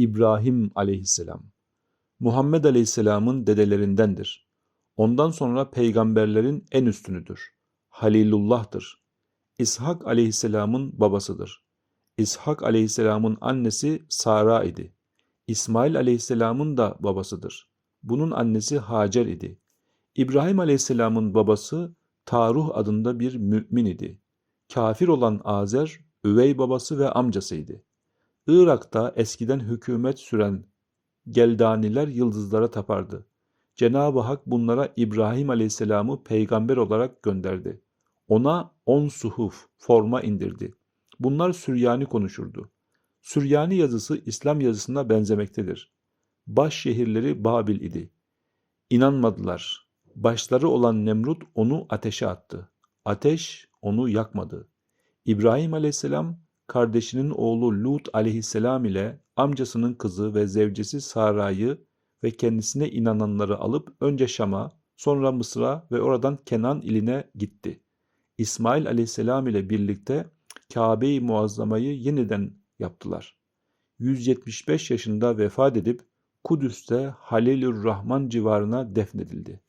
İbrahim aleyhisselam. Muhammed aleyhisselamın dedelerindendir. Ondan sonra peygamberlerin en üstünüdür. Halilullah'tır. İshak aleyhisselamın babasıdır. İshak aleyhisselamın annesi Sara idi. İsmail aleyhisselamın da babasıdır. Bunun annesi Hacer idi. İbrahim aleyhisselamın babası Taruh adında bir mümin idi. Kafir olan Azer, üvey babası ve amcasıydı. Irak'ta eskiden hükümet süren Geldaniler yıldızlara tapardı. Cenab-ı Hak bunlara İbrahim Aleyhisselam'ı peygamber olarak gönderdi. Ona on suhuf, forma indirdi. Bunlar Süryani konuşurdu. Süryani yazısı İslam yazısına benzemektedir. Baş şehirleri Babil idi. İnanmadılar. Başları olan Nemrut onu ateşe attı. Ateş onu yakmadı. İbrahim aleyhisselam kardeşinin oğlu Lut aleyhisselam ile amcasının kızı ve zevcesi Sara'yı ve kendisine inananları alıp önce Şam'a, sonra Mısır'a ve oradan Kenan iline gitti. İsmail aleyhisselam ile birlikte Kabe-i Muazzama'yı yeniden yaptılar. 175 yaşında vefat edip Kudüs'te Halilür Rahman civarına defnedildi.